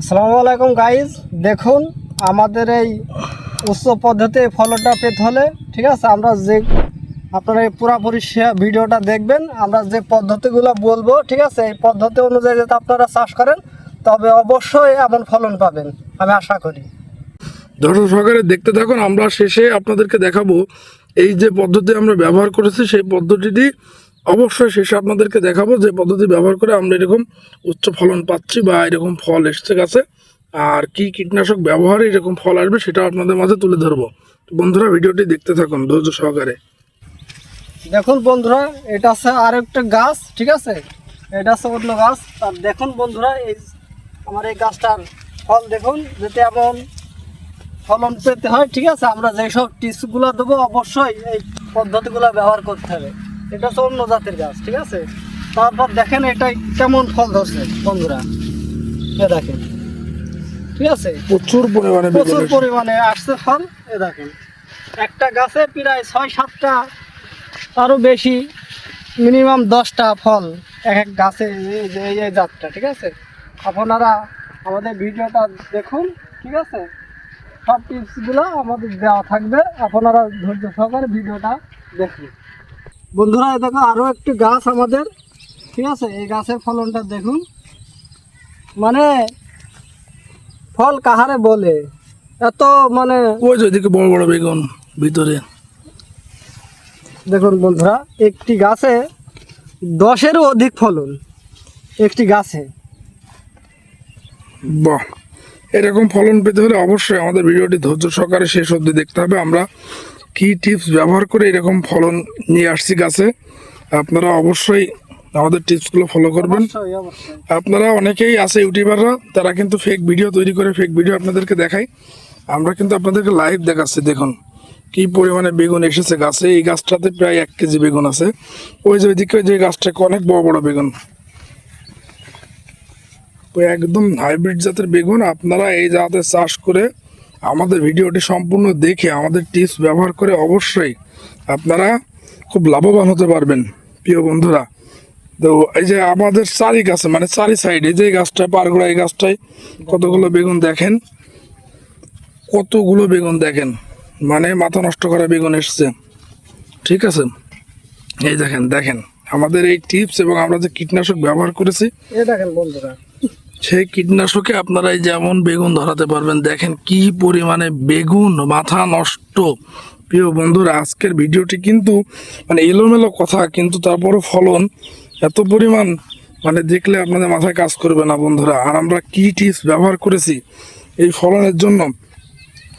আসসালামু আলাইকুম গাইজ দেখুন, আমাদের এই উচ্চ পদ্ধতি ফলটা পেতে হলে, ঠিক আছে, আমরা যে আপনারা এই পুরাপুরি ভিডিওটা দেখবেন, আমরা যে পদ্ধতিগুলো বলব, ঠিক আছে, এই পদ্ধতি অনুযায়ী যদি আপনারা চাষ করেন, তবে অবশ্যই এমন ফলন পাবেন, আমি আশা করি। দর্শক সহকারে দেখতে থাকুন, আমরা শেষে আপনাদেরকে দেখাবো, এই যে পদ্ধতি আমরা ব্যবহার করেছি, সেই পদ্ধতিটি অবশ্যই শেষে আপনাদেরকে দেখাবো যে পদ্ধতি ব্যবহার করে আমরা এরকম উচ্চ ফলন পাচ্ছি বা এরকম ফল এসছে গাছে। আর কি কীটনাশক ব্যবহারে এরকম ফল আসবে সেটা আপনাদের মাঝে তুলে ধরবো। বন্ধুরা, ভিডিওটি দেখতে থাকুন ধৈর্য সহকারে। দেখুন বন্ধুরা, এটা আছে আর একটা গাছ, ঠিক আছে? এটা আছে অন্য গাছ। আর দেখুন বন্ধুরা, এই আমার এই গাছটার ফল দেখুন, যাতে এমন ফলন পেতে হয়, ঠিক আছে? আমরা যেসব টিপসগুলো দেবো, অবশ্যই এই পদ্ধতিগুলো ব্যবহার করতে হবে। এটা হচ্ছে অন্য জাতের গাছ ঠিক আছে? তারপর দেখেন এটা কেমন ফল ধরছে বন্ধুরা। এ দেখেন ঠিক আছে? প্রচুর পরিমাণে প্রচুর পরিমাণে আসছে ফল এ দেখেন। একটা গাছে প্রায় ছয় সাতটা আরও বেশি মিনিমাম দশটা ফল এক এক গাছে এই যে এই এই জাতটা ঠিক আছে? আপনারা আমাদের ভিডিওটা দেখুন ঠিক আছে? সব টিপসগুলো আমাদের দেওয়া থাকবে। আপনারা ধৈর্য সহকারে ভিডিওটা দেখুন। বন্ধুরা দেখো আরও একটি গাছ আমাদের। ঠিক আছে? এই গাছের ফলনটা দেখুন। মানে ফল কাহারে বলে? এত মানে ওই বড় বড় বেগুন ভিতরে। দেখুন বন্ধুরা একটি গাছে দশেরও অধিক ফলন। একটি গাছে। বাহ! এরকম ফলন পেতে হলে অবশ্যই আমাদের ভিডিওটি ধৈর্য সহকারে শেষ অবধি দেখতে হবে। আমরা কি টিপস ব্যবহার করে এরকম ফলন নিয়ে আসছি গাছে? আপনারা অবশ্যই আমাদের টিপসগুলো ফলো করবেন। আপনারা অনেকেই আছে ইউটিউবাররা তারা কিন্তু ফেক ভিডিও তৈরি করে ফেক ভিডিও আপনাদেরকে দেখায়। আমরা কিন্তু আপনাদেরকে লাইভ দেখাচ্ছি দেখুন। কি পরিমাণে বেগুন এসেছে গাছে এই গাছটাতে প্রায় এক কেজি বেগুন আছে। ওই যে ওইদিকে যে গাছটা অনেক বড় বড় বেগুন। একদম হাইব্রিড জাতের বেগুন আপনারা এই জাতের চাষ করে আমাদের ভিডিওটি সম্পূর্ণ দেখে আমাদের টিপস ব্যবহার করে অবশ্যই আপনারা খুব লাভবান হতে পারবেন, প্রিয় বন্ধুরা। তো এই যে আমাদের চারি গাছে মানে চারি সাইডে যে গাছটা পারগোড়া এই গাছটায় কতগুলো বেগুন দেখেন? কতগুলো বেগুন দেখেন? মানে মাথা নষ্ট করা বেগুন এসছে। ঠিক আছে? এই দেখেন দেখেন। আমাদের এই টিপস এবং আমরা যে কীটনাশক ব্যবহার করেছি দেখেন বন্ধুরা। সেই কীটনাশকে আপনারা যেমন বেগুন ধরাতে পারবেন, দেখেন কি পরিমাণে বেগুন, মাথা নষ্ট। প্রিয় বন্ধুরা, আজকের ভিডিওটি কিন্তু মানে এলোমেলো কথা, কিন্তু তারপরও ফলন এত পরিমাণ মানে দেখলে আপনাদের মাথায় কাজ করবে না বন্ধুরা। আর আমরা কী টিপস ব্যবহার করেছি এই ফলনের জন্য?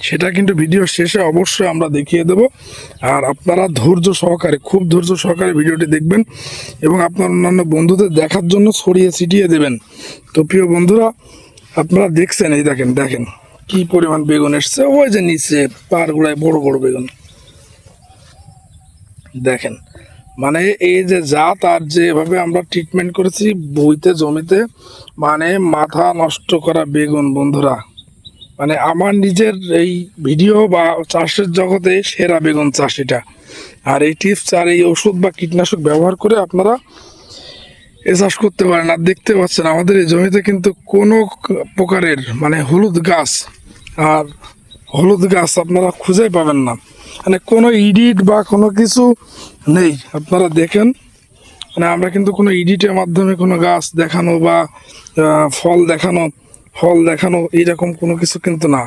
সেটা কিন্তু ভিডিও শেষে অবশ্যই আমরা দেখিয়ে দেব। আর আপনারা ধৈর্য সহকারে, খুব ধৈর্য সহকারে ভিডিওটি দেখবেন এবং আপনার অন্যান্য বন্ধুদের দেখার জন্য ছড়িয়ে ছিটিয়ে দেবেন। তো প্রিয় বন্ধুরা, আপনারা দেখছেন, এই দেখেন দেখেন কি পরিমাণ বেগুন এসছে। ওই যে নিচে, পার গোড়ায় বড় বড় বেগুন। দেখেন মানে এই যে জাত আর যেভাবে আমরা ট্রিটমেন্ট করেছি বইতে, জমিতে মানে মাথা নষ্ট করা বেগুন, বন্ধুরা। মানে আমার নিজের এই ভিডিও বা চাষের জগতে সেরা বেগুন চাষ এটা। আর এই টিপস আর এই ওষুধ বা কীটনাশক ব্যবহার করে আপনারা এ চাষ করতে পারেন। আর দেখতে পাচ্ছেন আমাদের এই জমিতে কিন্তু কোনো প্রকারের মানে হলুদ গাছ আর হলুদ গাছ আপনারা খুঁজে পাবেন না। মানে কোনো ইডিট বা কোনো কিছু নেই। আপনারা দেখেন মানে আমরা কিন্তু কোনো এডিটের মাধ্যমে কোনো গাছ দেখানো বা ফল দেখানো ফল দেখানো এইরকম কোনো কিছু কিন্তু না।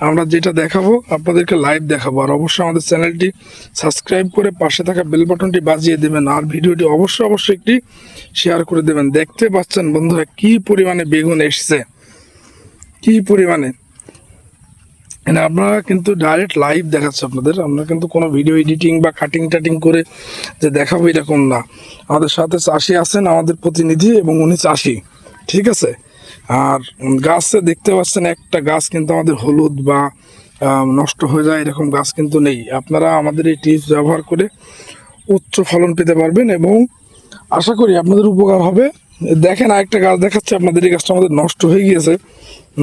আমরা যেটা দেখাবো, আপনাদেরকে লাইভ দেখাবো। আর অবশ্যই আমাদের চ্যানেলটি সাবস্ক্রাইব করে পাশে থাকা বেল বাটনটি বাজিয়ে দেবেন। আর ভিডিওটি অবশ্যই অবশ্যই একটি শেয়ার করে দেবেন। দেখতে পাচ্ছেন বন্ধুরা কি পরিমাণে বেগুন এসছে। কি পরিমাণে। মানে আপনারা কিন্তু ডাইরেক্ট লাইভ দেখাচ্ছে আপনাদের। আমরা কিন্তু কোনো ভিডিও এডিটিং বা কাটিং টাটিং করে যে দেখাবো এরকম না। আমাদের সাথে চাষি আছেন, আমাদের প্রতিনিধি এবং উনি চাষি। ঠিক আছে? আর গাছে দেখতে পাচ্ছেন একটা গাছ কিন্তু আমাদের হলুদ বা নষ্ট হয়ে যায়, এরকম গাছ কিন্তু নেই। আপনারা আমাদের এই টিপস ব্যবহার করে উচ্চ ফলন পেতে পারবেন এবং আশা করি আপনাদের উপকার হবে। দেখেন আরেকটা গাছ দেখাচ্ছে, আপনাদের এই গাছটা আমাদের নষ্ট হয়ে গিয়েছে।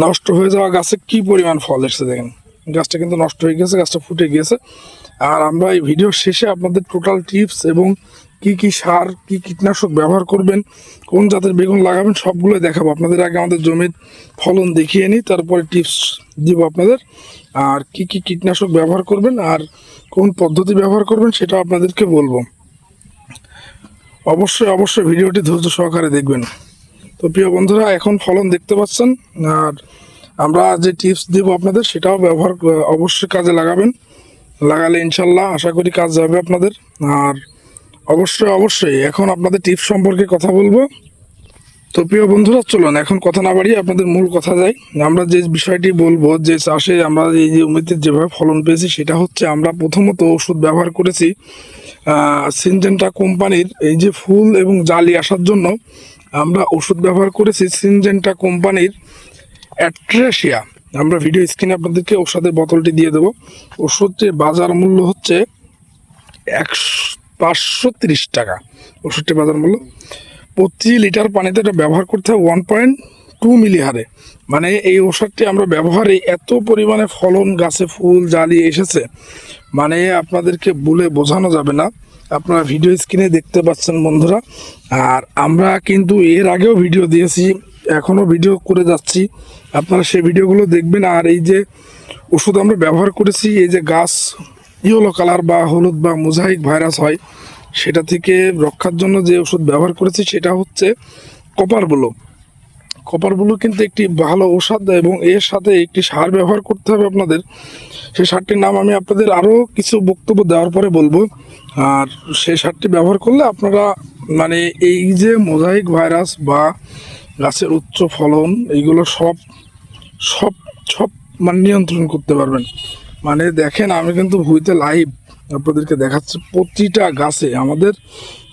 নষ্ট হয়ে যাওয়া গাছে কি পরিমাণ ফল এসেছে দেখেন। গাছটা কিন্তু নষ্ট হয়ে গেছে গাছটা ফুটে গিয়েছে। আর আমরা এই ভিডিও শেষে আপনাদের টোটাল টিপস এবং কি কি সার, কি কীটনাশক ব্যবহার করবেন, কোন জাতের বেগুন লাগাবেন সবগুলো দেখাবো। আপনাদের আগে আমাদের জমির ফলন দেখিয়ে নিই, তারপরে টিপস দিব আপনাদের। আর কি কি কীটনাশক ব্যবহার করবেন আর কোন পদ্ধতি ব্যবহার করবেন সেটা আপনাদেরকে বলব। অবশ্যই অবশ্যই ভিডিওটি ধৈর্য সহকারে দেখবেন। তো প্রিয় বন্ধুরা, এখন ফলন দেখতে পাচ্ছেন, আর আমরা যে টিপস দেবো আপনাদের, সেটাও ব্যবহার, অবশ্যই কাজে লাগাবেন। লাগালে ইনশাল্লাহ আশা করি কাজ যাবে আপনাদের। আর অবশ্যই অবশ্যই। এখন আপনাদের টিপস সম্পর্কে কথা বলব। তো প্রিয় বন্ধুরা, চলুন, এখন কথা না বাড়িয়ে আপনাদের মূল কথা যাই। আমরা যে বিষয়টি বলব, যে চাষে আমরা এই যে জমিতে যেভাবে ফলন পেয়েছি, সেটা হচ্ছে আমরা প্রথমত ওষুধ ব্যবহার করেছি সিনজেন্টা কোম্পানির এই যে ফুল এবং জালি আসার জন্য আমরা ওষুধ ব্যবহার করেছি সিনজেন্টা কোম্পানির অ্যাট্রেশিয়া। আমরা ভিডিও স্ক্রিনে আপনাদেরকে ওষুধের বোতলটি দিয়ে দেবো। ওষুধটির বাজার মূল্য হচ্ছে একশো পাঁচশো তিরিশ টাকা। ওষুধটির বাজার মূল্য, প্রতি লিটার পানিতে এটা ব্যবহার করতে হয় ওয়ান পয়েন্ট টু মিলি হারে। মানে এই ওষুধটি আমরা ব্যবহারে এত পরিমাণে ফলন, গাছে ফুল, জালি এসেছে মানে আপনাদেরকে বলে বোঝানো যাবে না। আপনারা ভিডিও স্ক্রিনে দেখতে পাচ্ছেন বন্ধুরা। আর আমরা কিন্তু এর আগেও ভিডিও দিয়েছি এখনও ভিডিও করে যাচ্ছি। আপনারা সেই ভিডিওগুলো দেখবেন। আর এই যে ওষুধ আমরা ব্যবহার করেছি, এই যে গাছ ইয়েলো কালার বা হলুদ বা মোজাইক ভাইরাস হয়, সেটা থেকে রক্ষার জন্য যে ওষুধ ব্যবহার করেছি সেটা হচ্ছে কপার ব্লু। কপার ব্লু কিন্তু একটি ভালো ঔষধ এবং এর সাথে একটি সার ব্যবহার করতে হবে আপনাদের। সেই সারটির নাম আমি আপনাদের আরও কিছু বক্তব্য দেওয়ার পরে বলব। আর সেই সারটি ব্যবহার করলে আপনারা মানে এই যে মোজাইক ভাইরাস বা গাছের উচ্চ ফলন, এইগুলো সব সব সব মানে নিয়ন্ত্রণ করতে পারবেন। মানে দেখেন, আমি কিন্তু ভুইতে লাইভ আপনাদেরকে দেখাচ্ছি প্রতিটা গাছে। আমাদের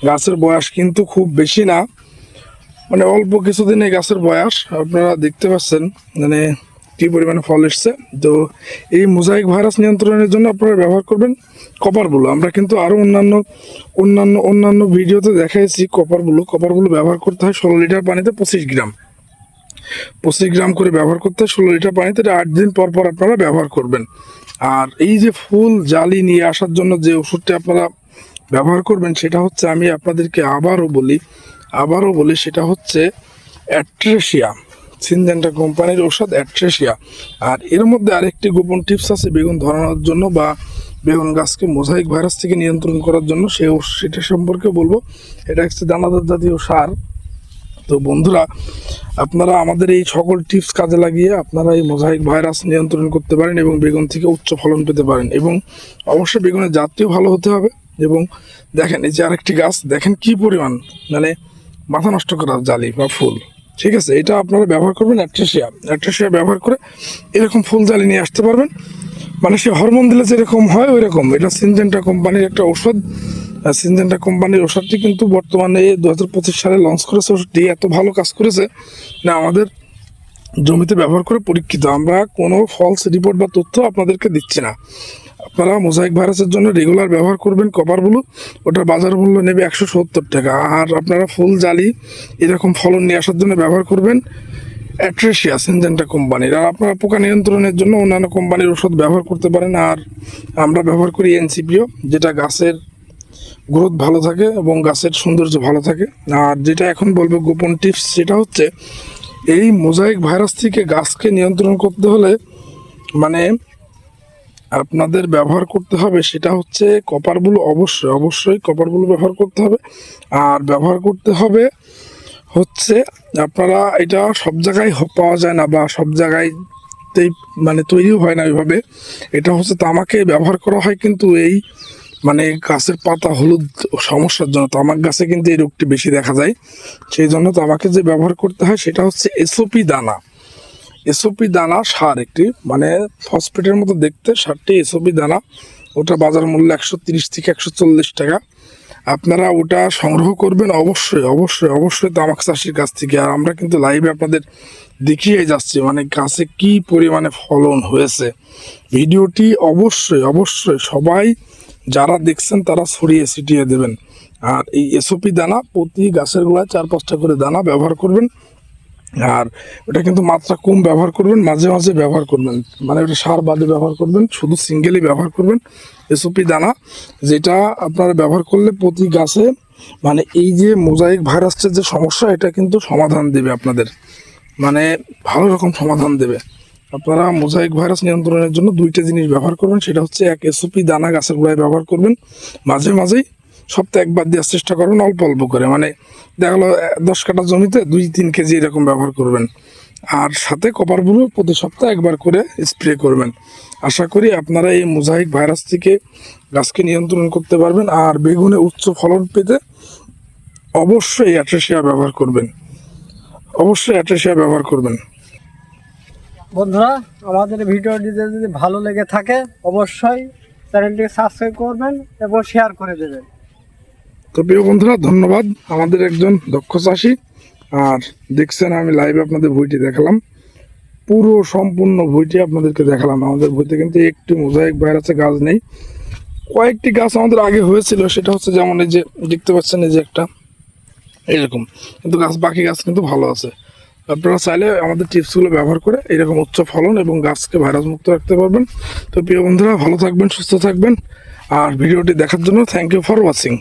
গাছের বয়স কিন্তু খুব বেশি না। মানে অল্প কিছুদিন এই গাছের বয়স, আপনারা দেখতে পাচ্ছেন মানে কি পরিমাণে ফল এসছে। তো এই মোজাইক ভাইরাস নিয়ন্ত্রণের জন্য আপনারা ব্যবহার করবেন কপারগুলো আমরা কিন্তু আরও অন্যান্য অন্যান্য অন্যান্য ভিডিওতে দেখাইছি কপারগুলো কপারগুলো ব্যবহার করতে হয় ষোলো লিটার পানিতে পঁচিশ গ্রাম। পঁচিশ গ্রাম করে ব্যবহার করতে হয় ষোলো লিটার পানিতে আট দিন পর পর আপনারা ব্যবহার করবেন। আর এই যে ফুল জালি নিয়ে আসার জন্য যে ওষুধটি আপনারা ব্যবহার করবেন, সেটা হচ্ছে আমি আপনাদেরকে আবারও বলি আবারও বলি, সেটা হচ্ছে অ্যাট্রেশিয়া, সিনজেন্টা কোম্পানির ওষুধ অ্যাট্রেশিয়া। আর এর মধ্যে আরেকটি গোপন টিপস আছে, বেগুন ধরানোর জন্য বা বেগুন গাছকে মোজাইক ভাইরাস থেকে নিয়ন্ত্রণ করার জন্য, সে সেটা সম্পর্কে বলব। এটা হচ্ছে দানাদার জাতীয় সার। তো বন্ধুরা আপনারা আমাদের এই সকল টিপস কাজে লাগিয়ে আপনারা এই মোজাইক ভাইরাস নিয়ন্ত্রণ করতে পারেন এবং বেগুন থেকে উচ্চ ফলন পেতে পারেন এবং অবশ্যই বেগুনের জাতটিও ভালো হতে হবে এবং দেখেন এই যে আরেকটি গাছ, দেখেন কি পরিমাণ মানে মাথা নষ্ট করা জালি বা ফুল। ঠিক আছে, এটা আপনারা ব্যবহার করবেন অ্যাট্রেশিয়া। অ্যাট্রেশিয়া ব্যবহার করে এরকম ফুল জালি নিয়ে আসতে পারবেন। মানে সে হরমোন দিলে যেরকম হয় ওই রকম এটা সিনজেন্টা কোম্পানির একটা ওষুধ সিনজেন্টা কোম্পানির ওষুধটি কিন্তু বর্তমানে দু হাজার পঁচিশ সালে লঞ্চ করেছে। ওষুধটি এত ভালো কাজ করেছে না আমাদের জমিতে ব্যবহার করে পরীক্ষিত। আমরা কোনো ফলস রিপোর্ট বা তথ্য আপনাদেরকে দিচ্ছি না। আপনারা মোজাইক ভাইরাসের জন্য রেগুলার ব্যবহার করবেন কপারগুলো ওটার বাজার মূল্য নেবে একশো সত্তর টাকা। আর আপনারা ফুল জালি এরকম ফলন নিয়ে আসার জন্য ব্যবহার করবেন অ্যাট্রেশিয়া সিনজেন্টা কোম্পানির। আর আপনারা পোকা নিয়ন্ত্রণের জন্য অন্যান্য কোম্পানির ওষুধ ব্যবহার করতে পারেন। আর আমরা ব্যবহার করি এনসিপিও যেটা গাছের গ্রোথ ভালো থাকে এবং গাছের সৌন্দর্য ভালো থাকে। আর যেটা এখন বলব গোপন টিপস সেটা হচ্ছে, এই মোজাইক ভাইরাস থেকে গাছকে নিয়ন্ত্রণ করতে হলে মানে আপনাদের ব্যবহার করতে হবে সেটা হচ্ছে কপারগুলো অবশ্যই অবশ্যই কপারগুলো ব্যবহার করতে হবে। আর ব্যবহার করতে হবে হচ্ছে আপনারা এটা সব জায়গায় পাওয়া যায় না বা সব জায়গায়তেই মানে তৈরিও হয় না ওইভাবে। এটা হচ্ছে তামাকে ব্যবহার করা হয় কিন্তু এই মানে গাছের পাতা হলুদ সমস্যার জন্য তামাক গাছে কিন্তু এই রোগটি বেশি দেখা যায়। সেই জন্য তামাকে যে ব্যবহার করতে হয় সেটা হচ্ছে এসওপি দানা। এসওপি দানা সার একটি মানে ফসফেটের মতো দেখতে সারটি এসওপি দানা। ওটা বাজার মূল্য একশো তিরিশ থেকে একশো চল্লিশ টাকা। আপনারা ওটা সংগ্রহ করবেন অবশ্যই অবশ্যই অবশ্যই তামাক চাষির কাছ থেকে। আর আমরা কিন্তু লাইভে আপনাদের দেখিয়ে যাচ্ছি মানে গাছে কি পরিমাণে ফলন হয়েছে। ভিডিওটি অবশ্যই অবশ্যই সবাই যারা দেখছেন তারা ছড়িয়ে ছিটিয়ে দেবেন। আর এই এসওপি দানা প্রতি গাছের গোড়ায় চার পাঁচটা করে দানা ব্যবহার করবেন। আর ওটা কিন্তু মাত্রা কম ব্যবহার করবেন, মাঝে মাঝে ব্যবহার করবেন। মানে ওটা সার বাদে ব্যবহার করবেন, শুধু সিঙ্গেলই ব্যবহার করবেন। এসওপি দানা যেটা আপনারা ব্যবহার করলে প্রতি গাছে মানে এই যে মোজাইক ভাইরাসের যে সমস্যা, এটা কিন্তু সমাধান দেবে আপনাদের। মানে ভালো রকম সমাধান দেবে। আপনারা মোজাইক ভাইরাস নিয়ন্ত্রণের জন্য দুইটা জিনিস ব্যবহার করবেন, সেটা হচ্ছে এক এসওপি দানা গাছের গোড়ায় ব্যবহার করবেন। মাঝে মাঝেই সপ্তাহে একবার দেওয়ার চেষ্টা করবেন, অল্প অল্প করে। মানে দেখা গেলো দশ কাঠা জমিতে দুই তিন কেজি এরকম ব্যবহার করবেন। আর সাথে কপার ব্লু প্রতি সপ্তাহে একবার করে স্প্রে করবেন। আশা করি আপনারা এই মোজাইক ভাইরাস থেকে গাছকে নিয়ন্ত্রণ করতে পারবেন, আর বেগুনে উচ্চ ফলন পেতে অবশ্যই অ্যাট্রেসিয়া ব্যবহার করবেন। অবশ্যই অ্যাট্রেসিয়া ব্যবহার করবেন। বন্ধুরা, আমাদের ভিডিওটি যদি ভালো লেগে থাকে, অবশ্যই চ্যানেলটিকে সাবস্ক্রাইব করবেন এবং শেয়ার করে দেবেন। তো প্রিয় বন্ধুরা, ধন্যবাদ। আমাদের একজন দক্ষ চাষি। আর দেখছেন, আমি লাইভে আপনাদের বইটি দেখালাম। পুরো সম্পূর্ণ বইটি আপনাদেরকে দেখালাম। আমাদের বইতে কিন্তু একটি মোজাইক ভাইরাসের গাছ নেই। কয়েকটি গাছ আমাদের আগে হয়েছিল, সেটা হচ্ছে যেমন এই যে, দেখতে পাচ্ছেন এই যে একটা, এরকম। কিন্তু গাছ, বাকি গাছ কিন্তু ভালো আছে। আপনারা চাইলে আমাদের টিপসগুলো ব্যবহার করে এরকম উচ্চ ফলন এবং গাছকে ভাইরাস মুক্ত রাখতে পারবেন। তো প্রিয় বন্ধুরা, ভালো থাকবেন, সুস্থ থাকবেন। আর ভিডিওটি দেখার জন্য থ্যাংক ইউ ফর ওয়াচিং